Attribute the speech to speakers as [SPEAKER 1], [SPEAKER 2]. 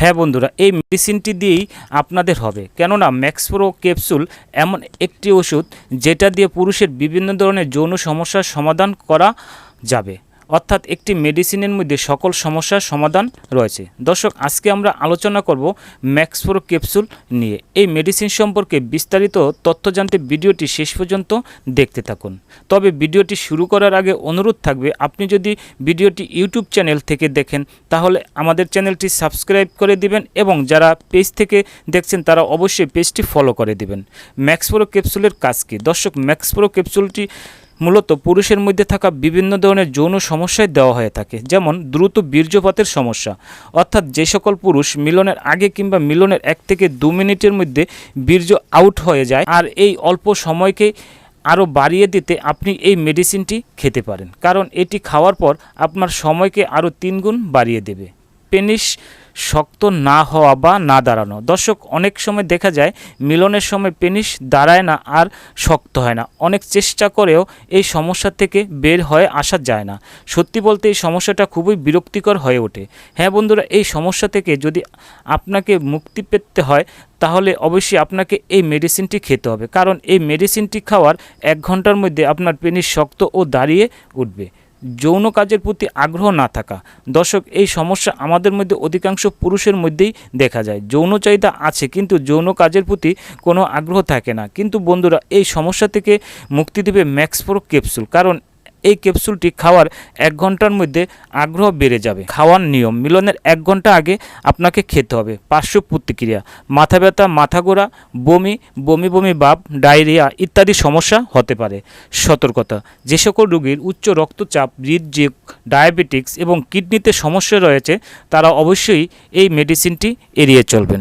[SPEAKER 1] হ্যাঁ বন্ধুরা, এই মেডিসিনটি দিয়েই আপনাদের হবে। কেননা ম্যাক্সপ্রো ক্যাপসুল এমন একটি ওষুধ যেটা দিয়ে পুরুষের বিভিন্ন ধরনের যৌন সমস্যার সমাধান করা যাবে। অর্থাৎ একটি মেডিসিনের মধ্যে সকল সমস্যার সমাধান রয়েছে। দর্শক, আজকে আমরা আলোচনা করব ম্যাক্সপ্রো ক্যাপসুল নিয়ে। এই মেডিসিন সম্পর্কে বিস্তারিত তথ্য জানতে ভিডিওটি শেষ পর্যন্ত দেখতে থাকুন। তবে ভিডিওটি শুরু করার আগে অনুরোধ থাকবে, আপনি যদি ভিডিওটি ইউটিউব চ্যানেল থেকে দেখেন, তাহলে আমাদের চ্যানেলটি সাবস্ক্রাইব করে দিবেন এবং যারা পেজ থেকে দেখছেন, তারা অবশ্যই পেজটি ফলো করে দিবেন। ম্যাক্সপ্রো ক্যাপসুলের কাজ কী? দর্শক ম্যাক্সপ্রো ক্যাপসুলটি মূলত পুরুষের মধ্যে থাকা বিভিন্ন ধরনের যৌন সমস্যায় দেওয়া হয়ে থাকে, যেমন দ্রুত বীর্যপাতের সমস্যা। অর্থাৎ যে সকল পুরুষ মিলনের আগে কিংবা মিলনের এক থেকে দু মিনিটের মধ্যে বীর্য আউট হয়ে যায় আর এই অল্প সময়কে আরও বাড়িয়ে দিতে আপনি এই মেডিসিনটি খেতে পারেন। কারণ এটি খাওয়ার পর আপনার সময়কে আরও তিনগুণ বাড়িয়ে দেবে। পেনিস শক্ত না হওয়া বা না দাঁড়ানো। দর্শক, অনেক সময় দেখা যায় মিলনের সময় পেনিস দাঁড়ায় না আর শক্ত হয় না। অনেক চেষ্টা করেও এই সমস্যা থেকে বের হয়ে, আসা যায় না। সত্যি বলতে এই সমস্যাটা খুবই বিরক্তিকর হয়ে ওঠে। হ্যাঁ বন্ধুরা, এই সমস্যা থেকে যদি আপনাকে মুক্তি পেতে হয়, তাহলে অবশ্যই আপনাকে এই মেডিসিনটি খেতে হবে। কারণ এই মেডিসিনটি খাওয়ার এক ঘণ্টার মধ্যে আপনার পেনিস শক্ত ও দাঁড়িয়ে উঠবে। যৌন কাজের প্রতি আগ্রহ না থাকা। দর্শক, এই সমস্যা আমাদের মধ্যে অধিকাংশ পুরুষের মধ্যেই দেখা যায়। যৌন চাহিদা আছে, কিন্তু যৌন কাজের প্রতি কোনো আগ্রহ থাকে না। কিন্তু বন্ধুরা, এই সমস্যা থেকে মুক্তি দেবে ম্যাক্সপ্রো ক্যাপসুল। কারণ এই ক্যাপসুলটি খাওয়ার এক ঘণ্টার মধ্যে আগ্রহ বেড়ে যাবে। খাওয়ার নিয়ম, মিলনের এক ঘণ্টা আগে আপনাকে খেতে হবে। পার্শ্ব প্রতিক্রিয়া, মাথা ব্যথা, মাথা গোড়া বমি বমি বমি ভাব, ডায়রিয়া ইত্যাদি সমস্যা হতে পারে। সতর্কতা, যে সকল রোগীর উচ্চ রক্তচাপ, হৃদযোগ, ডায়াবেটিক্স এবং কিডনিতে সমস্যা রয়েছে, তারা অবশ্যই এই মেডিসিনটি এড়িয়ে চলবেন।